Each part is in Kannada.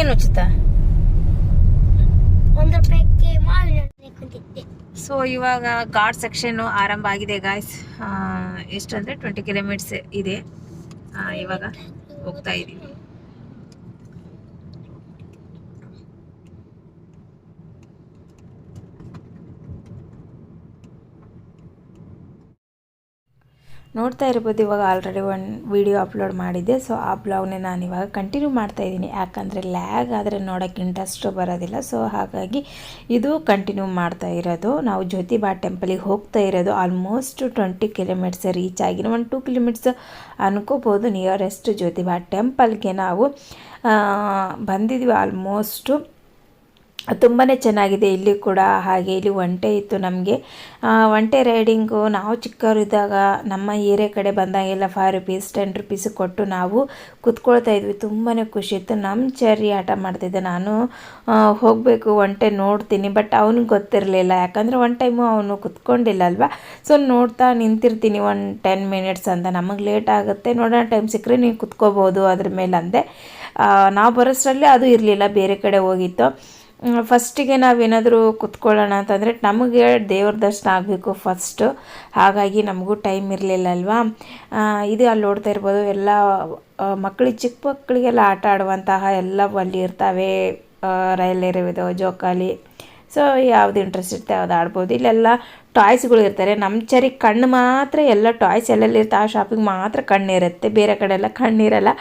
ಏನು ಉಚಿತ? ಒಂದು ರೂಪಾಯಿಗೆ ಮಾವಿನ ಹಣ್ಣು ಕುಂತಿದ್ದೆ. ಸೊ ಇವಾಗ ಘಾಟ್ ಸೆಕ್ಷನ್ ಆರಂಭ ಆಗಿದೆ ಗಾಯ್ಸ್ ಎಷ್ಟು ಅಂದ್ರೆ ಟ್ವೆಂಟಿ ಕಿಲೋಮೀಟರ್ಸ್ ಇದೆ. ಇವಾಗ ಹೋಗ್ತಾ ಇದೀವಿ ನೋಡ್ತಾ ಇರ್ಬೋದು, ಇವಾಗ ಆಲ್ರೆಡಿ ಒಂದು ವಿಡಿಯೋ ಅಪ್ಲೋಡ್ ಮಾಡಿದ್ದೆ. ಸೊ ಆ ಬ್ಲಾಗ್ನೇ ನಾನು ಇವಾಗ ಕಂಟಿನ್ಯೂ ಮಾಡ್ತಾ ಇದ್ದೀನಿ. ಯಾಕಂದರೆ ಲ್ಯಾಗ್ ಆದರೆ ನೋಡೋಕ್ಕೆ ಇಂಟ್ರೆಸ್ಟು ಬರೋದಿಲ್ಲ. ಸೊ ಹಾಗಾಗಿ ಇದು ಕಂಟಿನ್ಯೂ ಮಾಡ್ತಾ ಇರೋದು. ನಾವು ಜ್ಯೋತಿಬಾ ಟೆಂಪಲಿಗೆ ಹೋಗ್ತಾ ಇರೋದು. ಆಲ್ಮೋಸ್ಟ್ ಟ್ವೆಂಟಿ ಕಿಲೋಮೀಟರ್ಸ್ ರೀಚ್ ಆಗಿ, ಒಂದು ಟೂ ಕಿಲೋಮೀಟರ್ಸ್ ಅನ್ಕೋಬೋದು. ನಿಯರೆಸ್ಟ್ ಜ್ಯೋತಿಬಾ ಟೆಂಪಲ್ಗೆ ನಾವು ಬಂದಿದ್ವಿ ಆಲ್ಮೋಸ್ಟು ತುಂಬಾ ಚೆನ್ನಾಗಿದೆ. ಇಲ್ಲಿ ಕೂಡ ಹಾಗೆ ಇಲ್ಲಿ ಒಂಟೆ ಇತ್ತು ನಮಗೆ. ಒಂಟೆ ರೈಡಿಂಗು ನಾವು ಚಿಕ್ಕವರಿದ್ದಾಗ ನಮ್ಮ ಏರಿಯಾ ಕಡೆ ಬಂದಾಗೆಲ್ಲ ಫೈವ್ ರುಪೀಸ್ ಟೆನ್ ರುಪೀಸ್ ಕೊಟ್ಟು ನಾವು ಕುತ್ಕೊಳ್ತಾ ಇದ್ವಿ. ತುಂಬಾ ಖುಷಿ ಇತ್ತು. ನಮ್ಮ ಚರಿ ಆಟ ಮಾಡ್ತಿದ್ದೆ ನಾನು. ಹೋಗಬೇಕು ಒಂಟೆ ನೋಡ್ತೀನಿ. ಬಟ್ ಅವನಿಗೆ ಗೊತ್ತಿರಲಿಲ್ಲ. ಯಾಕಂದರೆ ಒನ್ ಟೈಮು ಅವನು ಕುತ್ಕೊಂಡಿಲ್ಲ ಅಲ್ವಾ? ಸೊ ನೋಡ್ತಾ ನಿಂತಿರ್ತೀನಿ ಒಂದು ಟೆನ್ ಮಿನಿಟ್ಸ್ ಅಂತ. ನಮಗೆ ಲೇಟ್ ಆಗುತ್ತೆ. ನೋಡೋಣ ಟೈಮ್ ಸಿಕ್ಕರೆ ನೀವು ಕುತ್ಕೋಬೋದು ಅದ್ರ ಮೇಲೆ ಅಂದೆ ನಾವು ಬರೋಷ್ಟರಲ್ಲಿ ಅದು ಇರಲಿಲ್ಲ. ಬೇರೆ ಕಡೆ ಹೋಗಿತ್ತು. ಫಸ್ಟಿಗೆ ನಾವೇನಾದರೂ ಕುತ್ಕೊಳ್ಳೋಣ ಅಂತಂದರೆ ನಮಗೆ ದೇವ್ರ ದರ್ಶನ ಆಗಬೇಕು ಫಸ್ಟು. ಹಾಗಾಗಿ ನಮಗೂ ಟೈಮ್ ಇರಲಿಲ್ಲ ಅಲ್ವಾ ಇದು ಅಲ್ಲಿ ನೋಡ್ತಾ ಇರ್ಬೋದು, ಎಲ್ಲ ಮಕ್ಕಳಿಗೆ ಚಿಕ್ಕ ಮಕ್ಕಳಿಗೆಲ್ಲ ಆಟ ಆಡುವಂತಹ ಎಲ್ಲ ಅಲ್ಲಿ ಇರ್ತಾವೆ ರೈಲ್ ಎರೆಯೋದು ಜೋಕಾಲಿ. ಸೊ ಯಾವ್ದು ಇಂಟ್ರೆಸ್ಟ್ ಇರುತ್ತೆ ಯಾವ್ದು ಆಡ್ಬೋದು. ಇಲ್ಲೆಲ್ಲ ಟಾಯ್ಸ್ಗಳು ಇರ್ತಾರೆ ನಮ್ಮ ಚರಿ ಕಣ್ಣು ಮಾತ್ರ ಎಲ್ಲ ಟಾಯ್ಸ್ ಎಲ್ಲೆಲ್ಲಿ ಇರುತ್ತೆ ಆ ಶಾಪಿಗೆ ಮಾತ್ರ ಕಣ್ಣಿರುತ್ತೆ. ಬೇರೆ ಕಡೆ ಎಲ್ಲ ಕಣ್ಣಿರಲ್ಲ.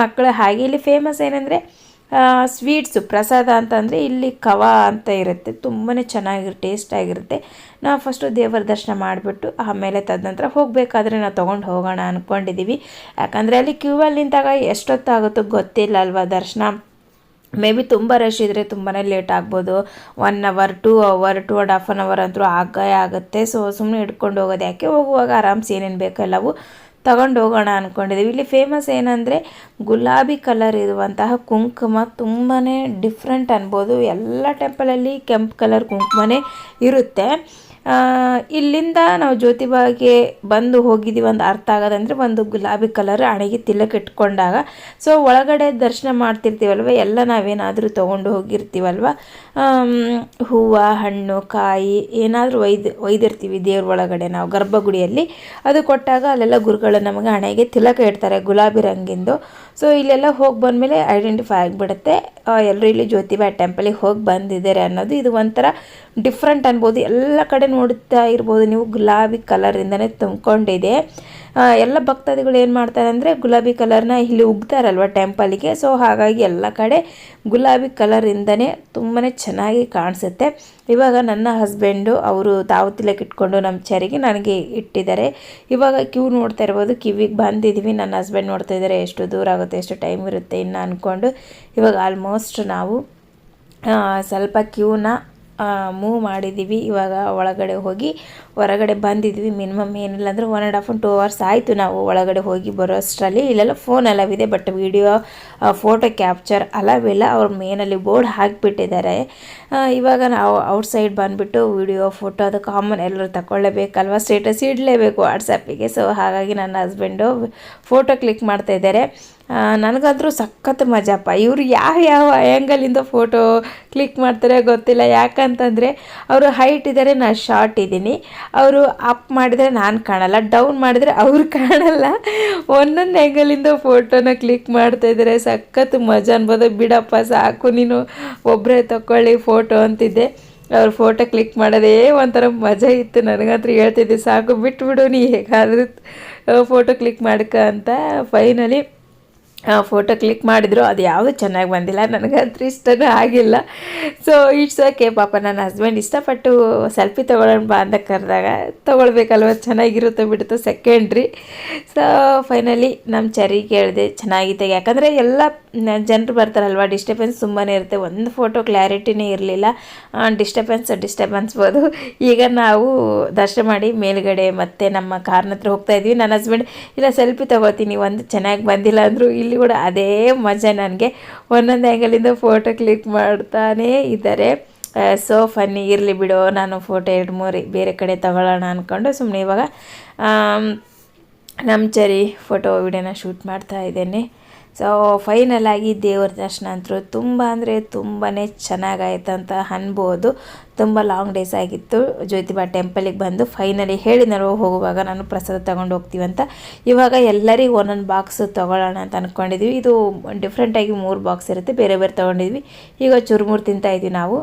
ಮಕ್ಕಳು ಹಾಗೆ ಇಲ್ಲಿ ಫೇಮಸ್ ಏನಂದರೆ ಸ್ವೀಟ್ಸು, ಪ್ರಸಾದ ಅಂತಂದರೆ ಇಲ್ಲಿ ಕವ ಅಂತ ಇರುತ್ತೆ. ತುಂಬಾ ಚೆನ್ನಾಗಿ ಟೇಸ್ಟ್ ಆಗಿರುತ್ತೆ. ನಾವು ಫಸ್ಟು ದೇವರ ದರ್ಶನ ಮಾಡಿಬಿಟ್ಟು ಆಮೇಲೆ ತದನಂತರ ಹೋಗಬೇಕಾದ್ರೆ ನಾವು ತೊಗೊಂಡು ಹೋಗೋಣ ಅಂದ್ಕೊಂಡಿದ್ದೀವಿ ಯಾಕಂದರೆ ಅಲ್ಲಿ ಕ್ಯೂ ಅಲ್ಲಿ ನಿಂತಾಗ ಎಷ್ಟೊತ್ತಾಗುತ್ತೋ ಗೊತ್ತಿಲ್ಲ ಅಲ್ವಾ ದರ್ಶನ. ಮೇ ಬಿ ತುಂಬ ರಶ್ ಇದ್ದರೆ ತುಂಬಾ ಲೇಟ್ ಆಗ್ಬೋದು. One hour two hour two and half an hour ಅಂತೂ ಆಗೇ ಆಗುತ್ತೆ. ಸೊ ಸುಮ್ಮನೆ ಇಟ್ಕೊಂಡು ಹೋಗೋದು ಯಾಕೆ? ಹೋಗುವಾಗ ಆರಾಮ್ಸೆ ಏನೇನು ಬೇಕೆಲ್ಲವೂ ತಗೊಂಡು ಹೋಗೋಣ ಅಂದ್ಕೊಂಡಿದ್ದೀವಿ ಇಲ್ಲಿ ಫೇಮಸ್ ಏನಂದರೆ ಗುಲಾಬಿ ಕಲರ್ ಇರುವಂತಹ ಕುಂಕುಮ ತುಂಬಾ ಡಿಫ್ರೆಂಟ್ ಅನ್ಬೋದು. ಎಲ್ಲ ಟೆಂಪಲಲ್ಲಿ ಕೆಂಪು ಕಲರ್ ಕುಂಕುಮನೇ ಇರುತ್ತೆ. ಇಲ್ಲಿಂದ ನಾವು ಜ್ಯೋತಿಬಾಗೆ ಬಂದು ಹೋಗಿದ್ದೀವಿ ಒಂದು ಅರ್ಥ ಆಗೋದಂದರೆ ಒಂದು ಗುಲಾಬಿ ಕಲರ್ ಹಣೆಗೆ ತಿಲಕ್ ಇಟ್ಕೊಂಡಾಗ. ಸೊ ಒಳಗಡೆ ದರ್ಶನ ಮಾಡ್ತಿರ್ತೀವಲ್ವ, ಎಲ್ಲ ನಾವೇನಾದರೂ ತೊಗೊಂಡು ಹೋಗಿರ್ತೀವಲ್ವ? ಹೂವು, ಹಣ್ಣು, ಕಾಯಿ, ಏನಾದರೂ ಒಯ್ದು, ಒಯ್ದಿರ್ತೀವಿ ದೇವ್ರ ಒಳಗಡೆ ನಾವು ಗರ್ಭಗುಡಿಯಲ್ಲಿ. ಅದು ಕೊಟ್ಟಾಗ ಅಲ್ಲೆಲ್ಲ ಗುರುಗಳು ನಮಗೆ ಹಣೆಗೆ ತಿಲಕ ಇಡ್ತಾರೆ ಗುಲಾಬಿ ರಂಗಿಂದು. ಸೊ ಇಲ್ಲೆಲ್ಲ ಹೋಗಿ ಬಂದಮೇಲೆ ಐಡೆಂಟಿಫೈ ಆಗಿಬಿಡುತ್ತೆ. ಎಲ್ಲರೂ ಇಲ್ಲಿ ಜ್ಯೋತಿಬಾ ಟೆಂಪಲಿಗೆ ಹೋಗಿ ಬಂದಿದ್ದಾರೆ ಅನ್ನೋದು ಇದು ಒಂಥರ ಡಿಫ್ರೆಂಟ್ ಅನ್ಬೋದು. ಎಲ್ಲ ಕಡೆ ನೋಡ್ತಾ ಇರ್ಬೋದು ನೀವು ಗುಲಾಬಿ ಕಲರಿಂದನೇ ತುಂಬಿಕೊಂಡಿದೆ. ಎಲ್ಲ ಭಕ್ತಾದಿಗಳು ಏನು ಮಾಡ್ತಾರೆ ಅಂದರೆ ಗುಲಾಬಿ ಕಲರ್ನ ಇಲ್ಲಿ ಉಗ್ತಾರಲ್ವ ಟೆಂಪಲಿಗೆ ಸೊ ಹಾಗಾಗಿ ಎಲ್ಲ ಕಡೆ ಗುಲಾಬಿ ಕಲರಿಂದನೇ ತುಂಬಾ ಚೆನ್ನಾಗಿ ಕಾಣಿಸುತ್ತೆ. ಇವಾಗ ನನ್ನ ಹಸ್ಬೆಂಡು ಅವರು ತಾವು ತಿಲಕ್ ಇಟ್ಕೊಂಡು ನಮ್ಮ ಚರಿಗೆ ನನಗೆ ಇಟ್ಟಿದ್ದಾರೆ. ಇವಾಗ ಕ್ಯೂ ನೋಡ್ತಾ ಇರ್ಬೋದು. ಕಿವಿಗೆ ಬಂದಿದ್ದೀವಿ ನನ್ನ ಹಸ್ಬೆಂಡ್ ನೋಡ್ತಾ ಇದ್ದಾರೆ. ಎಷ್ಟು ದೂರ ಆಗುತ್ತೆ, ಎಷ್ಟು ಟೈಮ್ ಇರುತ್ತೆ ಇನ್ನು ಅಂದ್ಕೊಂಡು ಇವಾಗ ಆಲ್ಮೋಸ್ಟ್ ನಾವು ಸ್ವಲ್ಪ ಕ್ಯೂನ ಮೂವ್ ಮಾಡಿದ್ದೀವಿ ಇವಾಗ ಒಳಗಡೆ ಹೋಗಿ ಹೊರಗಡೆ ಬಂದಿದ್ವಿ. ಮಿನಿಮಮ್ ಏನಿಲ್ಲ ಅಂದರೆ one and half two hours ಆಯಿತು ನಾವು ಒಳಗಡೆ ಹೋಗಿ ಬರೋ ಅಷ್ಟರಲ್ಲಿ ಇಲ್ಲೆಲ್ಲ ಫೋನ್ ಅಲವಿದೆ ಬಟ್ ವಿಡಿಯೋ ಫೋಟೋ ಕ್ಯಾಪ್ಚರ್ ಅಲವಿಲ್ಲ ಅವ್ರ ಮೇನಲ್ಲಿ ಬೋರ್ಡ್ ಹಾಕಿಬಿಟ್ಟಿದ್ದಾರೆ. ಇವಾಗ ನಾವು ಔಟ್ಸೈಡ್ ಬಂದುಬಿಟ್ಟು ವಿಡಿಯೋ ಫೋಟೋ ಅದು ಕಾಮನ್ ಎಲ್ಲರೂ ತಗೊಳ್ಳೇಬೇಕಲ್ವ ಸ್ಟೇಟಸ್ ಇಡಲೇಬೇಕು ವಾಟ್ಸಪ್ಪಿಗೆ ಸೊ ಹಾಗಾಗಿ ನನ್ನ ಹಸ್ಬೆಂಡು ಫೋಟೋ ಕ್ಲಿಕ್ ಮಾಡ್ತಾ ಇದ್ದಾರೆ. ನನಗಂತೂ ಸಖತ್ ಮಜಾಪ್ಪ ಇವರು ಯಾವ ಯಾವ ಆ್ಯಂಗಲಿಂದ ಫೋಟೋ ಕ್ಲಿಕ್ ಮಾಡ್ತಾರೆ ಗೊತ್ತಿಲ್ಲ. ಯಾಕಂತಂದರೆ ಅವರು ಹೈಟ್ ಇದ್ದಾರೆ ನಾನು ಶಾರ್ಟ್ ಇದ್ದೀನಿ. ಅವರು ಅಪ್ ಮಾಡಿದರೆ ನಾನು ಕಾಣಲ್ಲ ಡೌನ್ ಮಾಡಿದರೆ ಅವ್ರು ಕಾಣಲ್ಲ. ಒಂದೊಂದು ಆ್ಯಂಗಲಿಂದ ಫೋಟೋನ ಕ್ಲಿಕ್ ಮಾಡ್ತಾ ಇದ್ದಾರೆ. ಸಖತ್ ಮಜಾ ಅನ್ಬೋದು. ಬಿಡಪ್ಪ, ಸಾಕು ನೀನು. ಒಬ್ಬರೇ ತಗೊಳ್ಳಿ ಫೋಟೋ ಅಂತಿದ್ದೆ. ಅವ್ರ ಫೋಟೋ ಕ್ಲಿಕ್ ಮಾಡೋದೇ ಒಂಥರ ಮಜಾ ಇತ್ತು. ನನಗಂತೂ ಹೇಳ್ತಿದ್ದೆ, ಸಾಕು, ಬಿಟ್ಬಿಡು ನೀ. ಹೇಗಾದರೂ ಫೋಟೋ ಕ್ಲಿಕ್ ಮಾಡ್ಕ ಅಂತ. ಫೈನಲಿ ಫೋಟೋ ಕ್ಲಿಕ್ ಮಾಡಿದ್ರು, ಅದು ಯಾವುದು ಚೆನ್ನಾಗಿ ಬಂದಿಲ್ಲ ನನಗಂತೂ ಇಷ್ಟನೂ ಆಗಿಲ್ಲ. ಸೊ ಇಟ್ಸ್ ಓಕೆ ಪಾಪ ನನ್ನ ಹಸ್ಬೆಂಡ್ ಇಷ್ಟಪಟ್ಟು ಸೆಲ್ಫಿ ತೊಗೊಳ್ಳೋಣ ಬಾ ಅಂತ ಕರೆದಾಗ, ತೊಗೊಳ್ಬೇಕಲ್ವ, ಚೆನ್ನಾಗಿರುತ್ತೆ ಬಿಡುತ್ತೆ ಸೆಕೆಂಡ್ರಿ ಸೊ ಫೈನಲಿ ನಮ್ಮ ಚರಿ ಕೇಳಿದೆ, ಚೆನ್ನಾಗಿದೆ. ಯಾಕಂದರೆ ಎಲ್ಲ ಜನರು ಬರ್ತಾರಲ್ವ ಡಿಸ್ಟರ್ಬೆನ್ಸ್ ತುಂಬಾ ಇರುತ್ತೆ. ಒಂದು ಫೋಟೋ ಕ್ಲಾರಿಟಿನೇ ಇರಲಿಲ್ಲ. ಡಿಸ್ಟರ್ಬೆನ್ಸ್ ಡಿಸ್ಟರ್ಬೆನ್ಸ್ ಬೋದು ಈಗ ನಾವು ದರ್ಶನ ಮಾಡಿ ಮೇಲ್ಗಡೆ ಮತ್ತು ನಮ್ಮ ಕಾರ್ನ ಹತ್ರ ಹೋಗ್ತಾ ಇದ್ವಿ. ನನ್ನ ಹಸ್ಬೆಂಡ್ ಇಲ್ಲ ಸೆಲ್ಫಿ ತೊಗೋತೀನಿ, ಒಂದು ಚೆನ್ನಾಗಿ ಬಂದಿಲ್ಲ ಅಂದರು, ಇಲ್ಲಿ ಕೂಡ ಅದೇ ಮಜಾ ನನಗೆ. ಒಂದೊಂದು ಆ್ಯಂಗಲಿಂದ ಫೋಟೋ ಕ್ಲಿಕ್ ಮಾಡ್ತಾನೇ ಇದ್ದಾರೆ ಸೊ ಫನ್ನಿ ಇರಲಿ ಬಿಡು, ನಾನು ಫೋಟೋ ಎರಡು ಮೂರು ಬೇರೆ ಕಡೆ ತಗೊಳ್ಳೋಣ ಅಂದ್ಕೊಂಡು ಸುಮ್ಮನೆ ಇವಾಗ ನಮ್ಮ ಚರಿ ಫೋಟೋ ವಿಡಿಯೋನ ಶೂಟ್ ಮಾಡ್ತಾ ಇದ್ದೇನೆ. ಸೊ ಫೈನಲಾಗಿ ದೇವ್ರ ದರ್ಶನ ಅಂತೂ ತುಂಬ ಅಂದರೆ ತುಂಬಾ ಚೆನ್ನಾಗಾಯ್ತು ಅಂತ ಅನ್ಬೋದು. ತುಂಬ ಲಾಂಗ್ ಡೇಸ್ ಆಗಿತ್ತು. ಜ್ಯೋತಿಬಾ ಟೆಂಪಲಿಗೆ ಬಂದು ಫೈನಲಿ ಹೇಳಿದ್ರು ಹೋಗುವಾಗ ನಾನು ಪ್ರಸಾದ ತೊಗೊಂಡು ಹೋಗ್ತೀವಿ ಅಂತ. ಇವಾಗ ಎಲ್ಲರಿಗೂ ಒಂದೊಂದು ಬಾಕ್ಸ್ ತೊಗೊಳ್ಳೋಣ ಅಂತ ಅಂದ್ಕೊಂಡಿದ್ವಿ ಇದು ಡಿಫ್ರೆಂಟಾಗಿ ಮೂರು ಬಾಕ್ಸ್ ಇರುತ್ತೆ. ಬೇರೆ ಬೇರೆ ತೊಗೊಂಡಿದ್ವಿ. ಈಗ ಚುರುಮುರು ತಿಂತಾ ಇದ್ವಿ ನಾವು.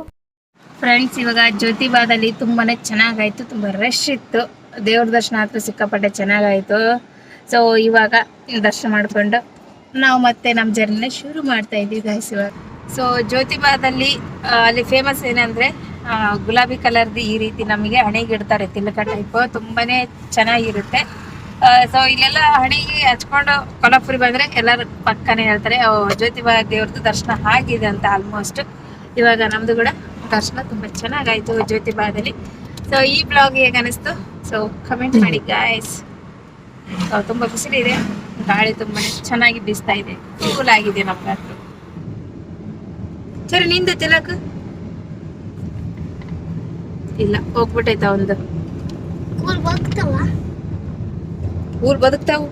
ಫ್ರೆಂಡ್ಸ್ ಇವಾಗ ಜ್ಯೋತಿಬಾದಲ್ಲಿ ತುಂಬಾ ಚೆನ್ನಾಗಾಯಿತು. ತುಂಬ ರಶ್ ಇತ್ತು. ದೇವ್ರ ದರ್ಶನ ಆದರೂ ಸಿಕ್ಕಾಪಟ್ಟೆ ಚೆನ್ನಾಗಾಯಿತು. ಸೊ ಇವಾಗ ದರ್ಶನ ಮಾಡ್ಕೊಂಡು ನಾವು ಮತ್ತೆ ನಮ್ಮ ಜರ್ನಿನ ಶುರು ಮಾಡ್ತಾ ಇದ್ದೀವಿ ಗಾಯ್ಸ್ ಸೊ ಜ್ಯೋತಿಬಾದಲ್ಲಿ ಅಲ್ಲಿ ಫೇಮಸ್ ಏನಂದ್ರೆ ಗುಲಾಬಿ ಕಲರ್ದು ಈ ರೀತಿ ನಮಗೆ ಹಣೆಗೆ ಇಡ್ತಾರೆ ತಿಲಕ ಟೈಪ್ ತುಂಬಾನೇ ಚೆನ್ನಾಗಿರುತ್ತೆ. ಸೊ ಇಲ್ಲೆಲ್ಲ ಹಣೆಗೆ ಹಚ್ಕೊಂಡು ಕೊಲ್ಲಾಪುರಿ ಬಂದ್ರೆ ಎಲ್ಲರೂ ಪಕ್ಕನೆ ಹೇಳ್ತಾರೆ ಜ್ಯೋತಿಬಾ ದೇವ್ರದ್ದು ದರ್ಶನ ಆಗಿದೆ ಅಂತ ಆಲ್ಮೋಸ್ಟ್ ಇವಾಗ ನಮ್ದು ಕೂಡ ದರ್ಶನ ತುಂಬಾ ಚೆನ್ನಾಗಾಯ್ತು ಜ್ಯೋತಿಬಾದಲ್ಲಿ. ಸೊ ಈ ಬ್ಲಾಗ್ ಹೇಗೆ ಅನಿಸ್ತು? ಸೊ ಕಮೆಂಟ್ ಮಾಡಿ ಗಾಯ್ಸ್ ತುಂಬಾ ಬಿಸಿಲಿದೆ ಗಾಳಿ ತುಂಬಾ ಚೆನ್ನಾಗಿ ಬೀಸ್ತಾ ಇದೆ. ಕೂಲ್ ಆಗಿದೆ ನಮ್ಮ ರಾತ್ರಿ ಸರಿ ನಿಂದು ತಿಲಕ್? ಇಲ್ಲ ಹೋಗ್ಬಿಟ್ಟೈತ ಒಂದು. ಕೂಲ್ ಬದುಕ್ತಾವ? ಕೂಲ್ ಬದುಕ್ತಾವ?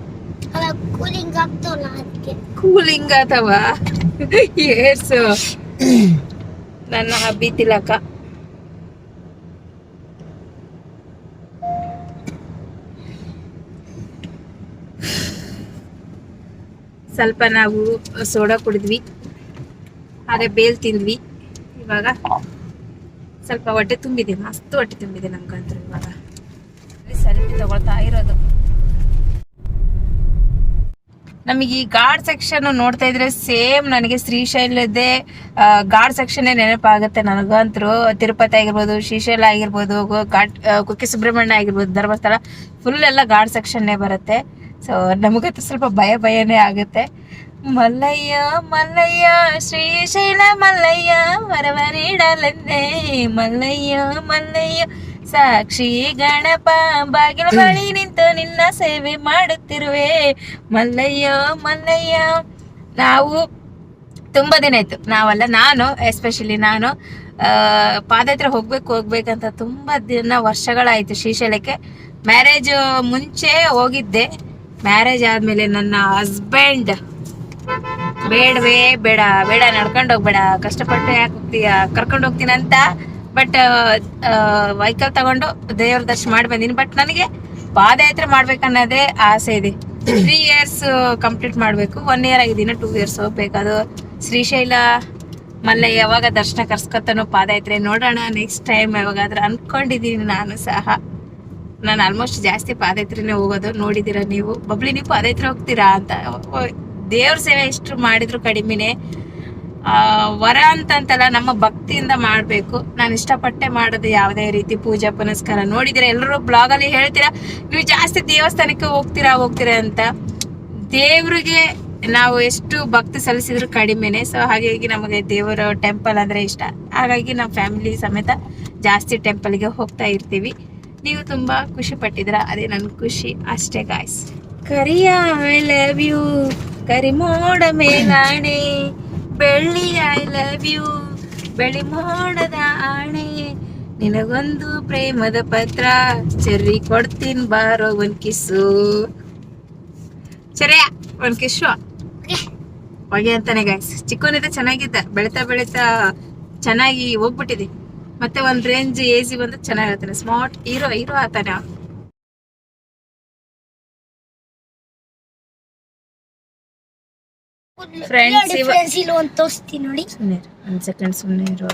ಕೂಲಿಂಗ್ ಆಗ್ತಾವಲ್ಲ ಅದಕ್ಕೆ. ಕೂಲಿಂಗ್ ಏರ್ಸು. ನನ್ನ ಹಬ್ಬಿ ತಿಲಕ. ಸ್ವಲ್ಪ ನಾವು ಸೋಡಾ ಕುಡಿದ್ವಿ. ಅದೇ ಬೇಲ್ ತಿಂದ್ವಿ. ಇವಾಗ ಸ್ವಲ್ಪ ಹೊಟ್ಟೆ ತುಂಬಿದೆ, ಮಸ್ತ್ ಹೊಟ್ಟೆ ತುಂಬಿದೆ ನಮ್ಗಂತೂ ಇವಾಗ. ಸೆಲ್ಫಿ ತಗೊಳ್ತಾ ಇರೋದು. ನಮಗೆ ಈ ಗಾರ್ಡ್ ಸೆಕ್ಷನ್ ನೋಡ್ತಾ ಇದ್ರೆ ಸೇಮ್ ನನಗೆ ಶ್ರೀಶೈಲದೇ ಗಾರ್ಡ್ ಸೆಕ್ಷನ್ ನೆನಪಾಗುತ್ತೆ ನನಗಂತರೂ. ತಿರುಪತಿ ಆಗಿರ್ಬೋದು, ಶ್ರೀಶೈಲ ಆಗಿರ್ಬೋದು ಘಾಟ್ ಕುಕ್ಕೆ ಸುಬ್ರಹ್ಮಣ್ಯ ಆಗಿರ್ಬೋದು, ಧರ್ಮಸ್ಥಳ ಫುಲ್ ಎಲ್ಲ ಗಾರ್ಡ್ ಸೆಕ್ಷನ್ನೇ ಬರುತ್ತೆ. ಸೊ ನಮಗಂತೂ ಸ್ವಲ್ಪ ಭಯ ಭಯನೇ ಆಗುತ್ತೆ. ಮಲ್ಲಯ್ಯ ಮಲ್ಲಯ್ಯ ಶ್ರೀಶೈಲ ಮಲ್ಲಯ್ಯ ವರವರಿಡಲನ್ನೇ ಮಲ್ಲಯ್ಯ ಮಲ್ಲಯ್ಯ, ಸಾಕ್ಷಿ ಗಣಪ, ಬಾಗಿಲ ಬಳಿ ನಿಂತು ನಿನ್ನ ಸೇವೆ ಮಾಡುತ್ತಿರುವೆ. ಮಲ್ಲಯ್ಯ ಮಲ್ಲಯ್ಯ, ನಾವು ತುಂಬಾ ದಿನ ಆಯ್ತು. ನಾವಲ್ಲ, ನಾನು ಎಸ್ಪೆಷಲಿ ನಾನು ಪಾದಯಾತ್ರೆ ಹೋಗ್ಬೇಕು, ಹೋಗ್ಬೇಕಂತ ತುಂಬಾ ದಿನ ವರ್ಷಗಳಾಯ್ತು ಶ್ರೀಶೈಲಕ್ಕೆ. ಮ್ಯಾರೇಜ್ ಮುಂಚೆ ಹೋಗಿದ್ದೆ. ಮ್ಯಾರೇಜ್ ಆದ್ಮೇಲೆ ನನ್ನ ಹಸ್ಬೆಂಡ್ ಬೇಡವೇ, ಬೇಡ ಬೇಡ, ನಡ್ಕೊಂಡು ಹೋಗ್ಬೇಡ. ಕಷ್ಟಪಟ್ಟು ಯಾಕೆ ಹೋಗ್ತೀಯ? ಕರ್ಕೊಂಡು ಹೋಗ್ತೀನಿ ಅಂತ. ಬಟ್ ವೆಹಿಕಲ್ ತಗೊಂಡು ದೇವ್ರ ದರ್ಶನ ಮಾಡಿ ಬಂದೀನಿ. ಬಟ್ ನನಗೆ ಪಾದಯಾತ್ರೆ ಮಾಡ್ಬೇಕನ್ನೋದೇ ಆಸೆ ಇದೆ. ತ್ರೀ ಇಯರ್ಸ್ ಕಂಪ್ಲೀಟ್ ಮಾಡಬೇಕು. ಒನ್ ಇಯರ್ ಆಗಿದ್ದೀನಿ ಟೂ ಇಯರ್ಸ್ ಹೋಗ್ಬೇಕು ಅದು ಶ್ರೀಶೈಲ ಮಲ್ಲೆ ಯಾವಾಗ ದರ್ಶನ ಕರ್ಸ್ಕೊತಾನೋ ಪಾದಯಾತ್ರೆ ನೋಡೋಣ ನೆಕ್ಸ್ಟ್ ಟೈಮ್ ಯಾವಾಗಾದ್ರೂ ಅನ್ಕೊಂಡಿದ್ದೀನಿ ನಾನು ಸಹ. ನಾನು ಆಲ್ಮೋಸ್ಟ್ ಜಾಸ್ತಿ ಪಾದಯಾತ್ರೆನೇ ಹೋಗೋದು ನೋಡಿದ್ದೀರಾ ನೀವು? ಬಬ್ಲಿ, ನೀವು ಪಾದಯಾತ್ರೆ ಹೋಗ್ತೀರಾ ಅಂತ. ದೇವ್ರ ಸೇವೆ ಎಷ್ಟು ಮಾಡಿದ್ರು ಕಡಿಮೆನೆ. ವರ ಅಂತಂತಲ್ಲ ನಮ್ಮ ಭಕ್ತಿಯಿಂದ ಮಾಡಬೇಕು. ನಾನು ಇಷ್ಟಪಟ್ಟೆ ಮಾಡೋದು ಯಾವುದೇ ರೀತಿ ಪೂಜಾ ಪುನಸ್ಕಾರ. ನೋಡಿದಿರ ಎಲ್ಲರೂ ಬ್ಲಾಗಲ್ಲಿ ಹೇಳ್ತೀರಾ, ನೀವು ಜಾಸ್ತಿ ದೇವಸ್ಥಾನಕ್ಕೆ ಹೋಗ್ತೀರಾ ಹೋಗ್ತೀರಾ ಅಂತ. ದೇವ್ರಿಗೆ ನಾವು ಎಷ್ಟು ಭಕ್ತಿ ಸಲ್ಲಿಸಿದ್ರು ಕಡಿಮೆನೆ. ಸೊ ಹಾಗಾಗಿ ನಮಗೆ ದೇವರ ಟೆಂಪಲ್ ಅಂದ್ರೆ ಇಷ್ಟ. ಹಾಗಾಗಿ ನಮ್ಮ ಫ್ಯಾಮಿಲಿ ಸಮೇತ ಜಾಸ್ತಿ ಟೆಂಪಲ್ಗೆ ಹೋಗ್ತಾ ಇರ್ತೀವಿ. ನೀವು ತುಂಬಾ ಖುಷಿ ಪಟ್ಟಿದ್ರ ಅದೇ ನನ್ ಖುಷಿ. ಅಷ್ಟೇ guys Kariya I love you ಕರಿಮೋಡ ಮೇಲಾಣೆ. ಬೆಳ್ಳಿ ಐ ಲವ್ ಯು ಬೆಳಿ ಮೋಡದ ಆಣೆ. ನಿನಗೊಂದು ಪ್ರೇಮದ ಪತ್ರ. ಚೆರ್ರಿ ಕೊಡ್ತೀನಿ ಬಾರೋ ಒಂದ್ ಕಿಸ್ಸು ಚರ್ಯ ಒಂದ್ ಕಿಸ್ಸು ಹೊಗೆ ಅಂತಾನೆ ಗಾಯ್ಸ್ ಚಿಕ್ಕವನಿದ್ದ ಚೆನ್ನಾಗಿದ್ದ. ಬೆಳಿತಾ ಬೆಳಿತಾ ಚೆನ್ನಾಗಿ ಹೋಗ್ಬಿಟ್ಟಿದೆ. ಮತ್ತೆ ಒಂದ್ ರೇಂಜ್ ಏಜಿ ಬಂದು ಚೆನ್ನಾಗಿರ್ತಾನೆ ಸ್ಮಾರ್ಟ್ ಹೀರೋ ಹೀರೋ ಆತಾನೆ ಅವ್ನು. ಫ್ರೆಂಡ್ಸ್ ಇವ- ಇಲ್ಲ ತೋರಿಸ್ತೀನಿ ನೋಡಿ. ಸುಮ್ಮನೆ ಒಂದ್ ಸೆಕೆಂಡ್ ಸುಮ್ಮನೆ ಇರು.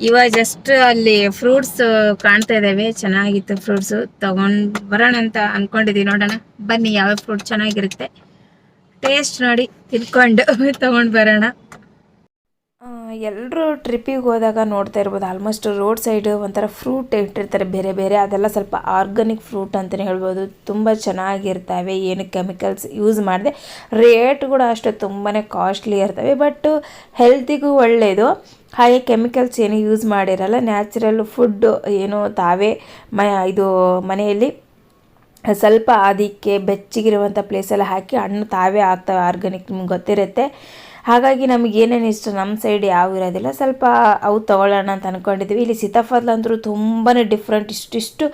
ಇವಾಗ ಜಸ್ಟ್ ಅಲ್ಲಿ ಫ್ರೂಟ್ಸ್ ಕಾಣ್ತಾ ಇದಾವೆ ಚೆನ್ನಾಗಿತ್ತು ಫ್ರೂಟ್ಸ್ ತಗೊಂಡ್ ಬರೋಣ ಅಂತ ಅನ್ಕೊಂಡಿದೀವಿ ನೋಡೋಣ. ಬನ್ನಿ ಯಾವ ಫ್ರೂಟ್ ಚೆನ್ನಾಗಿರುತ್ತೆ. ಟೇಸ್ಟ್ ನೋಡಿ ತಿನ್ಕೊಂಡು ತಗೊಂಡ್ ಬರೋಣ. ಎಲ್ಲರೂ ಟ್ರಿಪ್ಪಿಗೆ ಹೋದಾಗ ನೋಡ್ತಾ ಇರ್ಬೋದು. ಆಲ್ಮೋಸ್ಟ್ ರೋಡ್ ಸೈಡ್ ಒಂಥರ ಫ್ರೂಟ್ ಇಟ್ಟಿರ್ತಾರೆ. ಬೇರೆ ಬೇರೆ ಅದೆಲ್ಲ ಸ್ವಲ್ಪ ಆರ್ಗಾನಿಕ್ ಫ್ರೂಟ್ ಅಂತಲೇ ಹೇಳ್ಬೋದು. ತುಂಬ ಚೆನ್ನಾಗಿರ್ತವೆ. ಏನು ಕೆಮಿಕಲ್ಸ್ ಯೂಸ್ ಮಾಡಿದೆ. ರೇಟ್ ಕೂಡ ಅಷ್ಟೇ ತುಂಬಾ ಕಾಸ್ಟ್ಲಿ ಇರ್ತವೆ. ಬಟ್ ಹೆಲ್ತಿಗೂ ಒಳ್ಳೆಯದು ಹಾಗೆ ಕೆಮಿಕಲ್ಸ್ ಏನು ಯೂಸ್ ಮಾಡಿರಲ್ಲ. ನ್ಯಾಚುರಲ್ ಫುಡ್ ಏನು ತಾವೇ ಮ ಇದು ಮನೆಯಲ್ಲಿ ಸ್ವಲ್ಪ ಅದಕ್ಕೆ ಬೆಚ್ಚಗಿರುವಂಥ ಪ್ಲೇಸೆಲ್ಲ ಹಾಕಿ ಹಣ್ಣು ತಾವೇ ಆಗ್ತವೆ ಆರ್ಗಾನಿಕ್ ನಿಮ್ಗೆ ಗೊತ್ತಿರುತ್ತೆ. ಹಾಗಾಗಿ ನಮಗೆ ಏನೇನು ಇಷ್ಟ ನಮ್ಮ ಸೈಡ್ ಯಾವ ಇರೋದಿಲ್ಲ. ಸ್ವಲ್ಪ ಅವು ತೊಗೊಳ್ಳೋಣ ಅಂತ ಅಂದ್ಕೊಂಡಿದ್ವಿ ಇಲ್ಲಿ ಸೀತಾಫಲ ಅಂದರೂ ತುಂಬಾ ಡಿಫ್ರೆಂಟ್ ಇಷ್ಟಿಷ್ಟು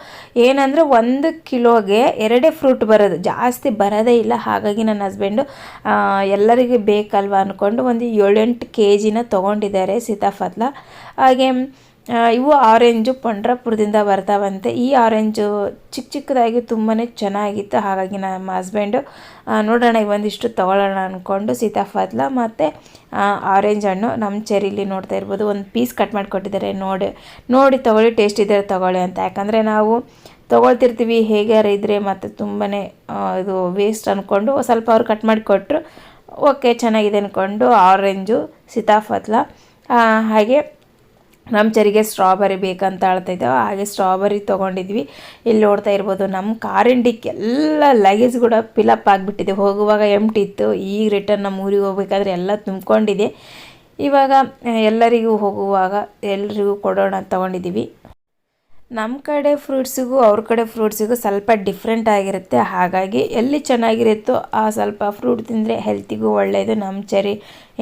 ಏನಂದರೆ ಒಂದು ಕಿಲೋಗೆ ಎರಡೇ ಫ್ರೂಟ್ ಬರೋದು. ಜಾಸ್ತಿ ಬರೋದೇ ಇಲ್ಲ. ಹಾಗಾಗಿ ನನ್ನ ಹಸ್ಬೆಂಡು ಎಲ್ಲರಿಗೆ ಬೇಕಲ್ವಾ ಅಂದ್ಕೊಂಡು ಒಂದು ಏಳೆಂಟು ಕೆ ಜಿನ ತೊಗೊಂಡಿದ್ದಾರೆ ಸೀತಾಫಲ. ಹಾಗೆ ಇವು ಆರೆಂಜು ಪಂಡ್ರಪುರದಿಂದ ಬರ್ತಾವಂತೆ ಈ ಆರೆಂಜು ಚಿಕ್ಕ ಚಿಕ್ಕದಾಗಿ ತುಂಬಾ ಚೆನ್ನಾಗಿತ್ತು. ಹಾಗಾಗಿ ನಮ್ಮ ಹಸ್ಬೆಂಡು ನೋಡೋಣ ಒಂದಿಷ್ಟು ತೊಗೊಳ್ಳೋಣ ಅಂದ್ಕೊಂಡು ಸೀತಾಫಲ ಮತ್ತು ಆರೆಂಜ್ ಹಣ್ಣು ನಮ್ಮ ಚೆರಿಲಿ ನೋಡ್ತಾ ಇರ್ಬೋದು. ಒಂದು ಪೀಸ್ ಕಟ್ ಮಾಡಿ ಕೊಟ್ಟಿದ್ದಾರೆ ನೋಡಿ ನೋಡಿ ತೊಗೊಳ್ಳಿ ಟೇಸ್ಟ್ ಇದ್ದರೆ ತೊಗೊಳ್ಳಿ ಅಂತ. ಯಾಕಂದರೆ ನಾವು ತೊಗೊಳ್ತಿರ್ತೀವಿ, ಹೇಗ್ಯಾರು ಇದ್ದರೆ ಮತ್ತು ತುಂಬಾ ಇದು ವೇಸ್ಟ್ ಅಂದ್ಕೊಂಡು ಸ್ವಲ್ಪ ಅವ್ರು ಕಟ್ ಮಾಡಿ ಕೊಟ್ಟರು ಓಕೆ ಚೆನ್ನಾಗಿದೆ ಅಂದ್ಕೊಂಡು ಆರೆಂಜು ಸೀತಾಫಲ ಹಾಗೆ ನಮ್ಮ ಚರಿಗೆ ಸ್ಟ್ರಾಬೆರಿ ಬೇಕಂತ ಹೇಳ್ತಾಯಿದ್ದೆವು ಹಾಗೆ ಸ್ಟ್ರಾಬೆರಿ ತೊಗೊಂಡಿದ್ವಿ. ಇಲ್ಲಿ ನೋಡ್ತಾ ಇರ್ಬೋದು ನಮ್ಮ ಕಾರಿನ ಡಿಕ್ ಎಲ್ಲ ಲಗೇಜ್ ಕೂಡ ಫಿಲಪ್ ಆಗಿಬಿಟ್ಟಿದೆ. ಹೋಗುವಾಗ ಎಂಟಿ ಇತ್ತು. ಈಗ ರಿಟರ್ನ್ ನಮ್ಮ ಊರಿಗೆ ಹೋಗ್ಬೇಕಾದ್ರೆ ಎಲ್ಲ ತುಂಬ್ಕೊಂಡಿದೆ. ಇವಾಗ, ಎಲ್ಲರಿಗೂ ಹೋಗುವಾಗ ಎಲ್ಲರಿಗೂ ಕೊಡೋಣ ತೊಗೊಂಡಿದ್ದೀವಿ. ನಮ್ಮ ಕಡೆ ಫ್ರೂಟ್ಸಿಗೂ ಅವ್ರ ಕಡೆ ಫ್ರೂಟ್ಸಿಗೂ ಸ್ವಲ್ಪ ಡಿಫ್ರೆಂಟ್ ಆಗಿರುತ್ತೆ. ಹಾಗಾಗಿ ಎಲ್ಲಿ ಚೆನ್ನಾಗಿರುತ್ತೋ ಆ ಸ್ವಲ್ಪ ಫ್ರೂಟ್ ತಿಂದರೆ ಹೆಲ್ತಿಗೂ ಒಳ್ಳೆಯದು ನಮ್ಮ ಚರಿ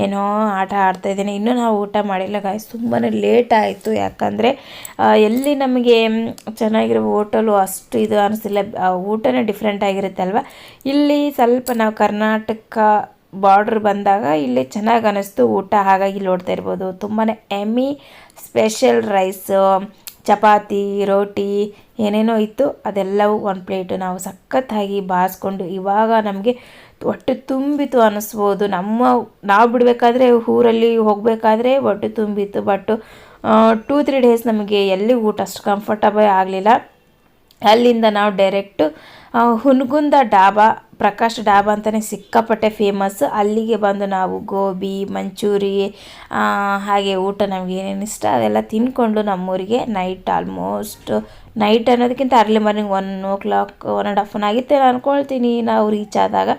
ಏನೋ ಆಟ ಆಡ್ತಾಯಿದ್ದೀನಿ ಇನ್ನೂ ನಾವು ಊಟ ಮಾಡಿಲ್ಲ ಗಾಯ್ಸ್ ತುಂಬಾ ಲೇಟ್ ಆಯಿತು. ಯಾಕಂದರೆ ಎಲ್ಲಿ ನಮಗೆ ಚೆನ್ನಾಗಿರೋ ಹೋಟಲು ಅಷ್ಟು ಇದು ಅನಿಸಿಲ್ಲ. ಊಟನೇ ಡಿಫ್ರೆಂಟ್ ಆಗಿರುತ್ತೆ ಅಲ್ವಾ? ಇಲ್ಲಿ ಸ್ವಲ್ಪ ನಾವು ಕರ್ನಾಟಕ ಬಾರ್ಡ್ರ್ ಬಂದಾಗ ಇಲ್ಲಿ ಚೆನ್ನಾಗಿ ಅನ್ನಿಸ್ತು ಊಟ. ಹಾಗಾಗಿ ಇಲ್ಲಿ ನೋಡ್ತಾ ಇರ್ಬೋದು. ತುಂಬಾ ಎಮ್ಮಿ ಸ್ಪೆಷಲ್ ರೈಸು ಚಪಾತಿ, ರೋಟಿ, ಏನೇನೋ ಇತ್ತು, ಅದೆಲ್ಲವೂ ಒಂದು ಪ್ಲೇಟು ನಾವು ಸಖತ್ತಾಗಿ ಬಾರಿಸ್ಕೊಂಡು ಇವಾಗ ನಮಗೆ ಹೊಟ್ಟೆ ತುಂಬಿತು ಅನ್ನಿಸ್ಬೋದು ನಮ್ಮ, ನಾವು ಬಿಡಬೇಕಾದ್ರೆ ಊರಲ್ಲಿ ಹೋಗಬೇಕಾದ್ರೆ ಹೊಟ್ಟೆ ತುಂಬಿತ್ತು ಬಟ್ ಟೂ ತ್ರೀ ಡೇಸ್ ನಮಗೆ ಎಲ್ಲಿ ಊಟ ಅಷ್ಟು ಕಂಫರ್ಟಬಲ್ ಆಗಲಿಲ್ಲ. ಅಲ್ಲಿಂದ ನಾವು ಡೈರೆಕ್ಟು ಹುನಗುಂದ ಡಾಬಾ, ಪ್ರಕಾಶ್ ಡಾಬಾ ಅಂತಲೇ ಸಿಕ್ಕಾಪಟ್ಟೆ ಫೇಮಸ್ ಅಲ್ಲಿಗೆ ಬಂದು ನಾವು ಗೋಬಿ, ಮಂಚೂರಿ ಹಾಗೆ ಊಟ ನಮ್ಗೆ ಏನೇನು ಇಷ್ಟ ಅದೆಲ್ಲ ತಿನ್ಕೊಂಡು ನಮ್ಮೂರಿಗೆ ನೈಟ್ ಆಲ್ಮೋಸ್ಟ್ ನೈಟ್ ಅನ್ನೋದಕ್ಕಿಂತ early morning one o'clock one and half an ಆಗಿತ್ತೆ ಅನ್ಕೊಳ್ತೀನಿ ನಾವು ರೀಚ್ ಆದಾಗ.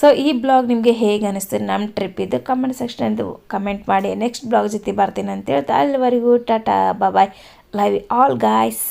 ಸೊ ಈ ಬ್ಲಾಗ್ ನಿಮಗೆ ಹೇಗೆ ಅನ್ನಿಸ್ತು ನಮ್ಮ ಟ್ರಿಪ್ ಇದು ಕಮೆಂಟ್ ಸೆಕ್ಷನ್ ಕಮೆಂಟ್ ಮಾಡಿ ನೆಕ್ಸ್ಟ್ ಬ್ಲಾಗ್ ಜೊತೆ ಬರ್ತೀನಿ ಅಂತ ಹೇಳ್ತಾ. ಅಲ್ಲಿವರೆಗೂ tata bye love all guys